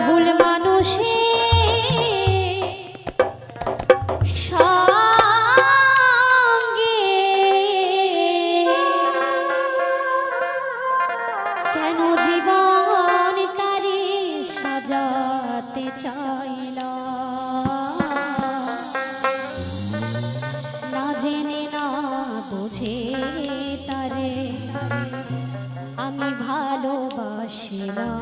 ভুল মানুষে সঙ্গে কেন জীবন তারি সাজাতে চাইল? না জেনে, না বুঝে তারে, আমি ভালোবাসিলাম।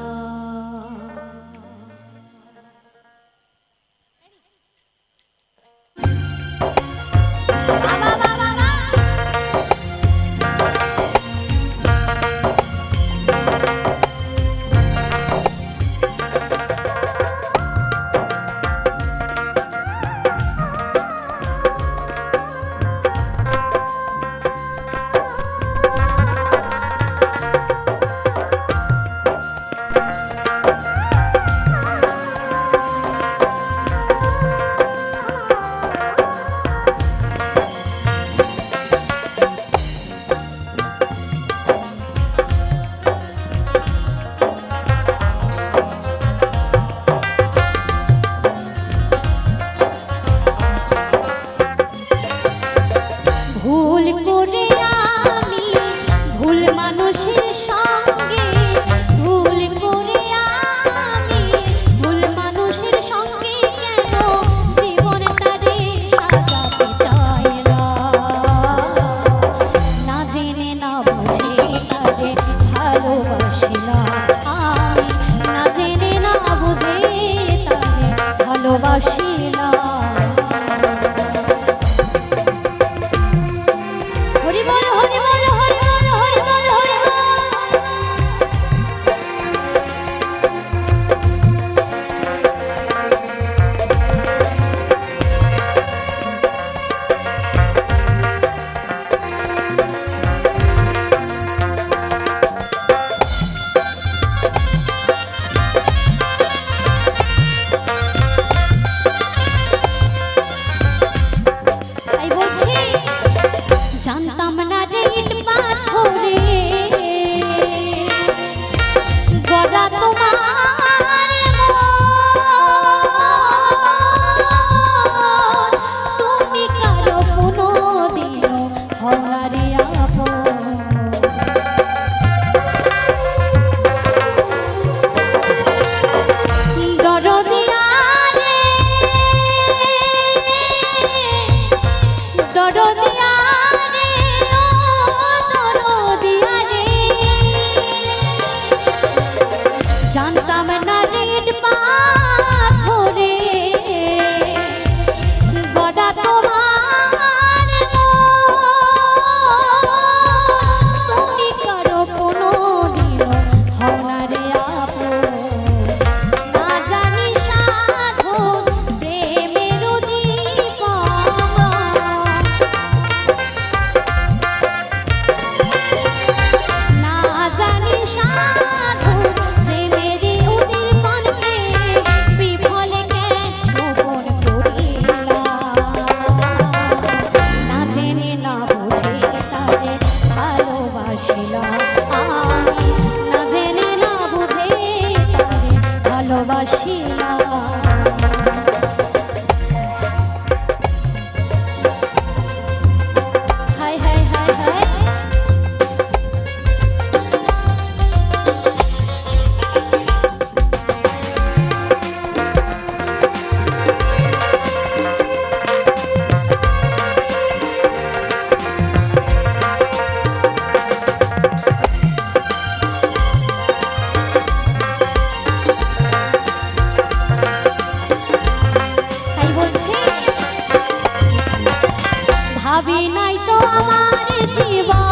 পাবি নাই তো আমার জীবন।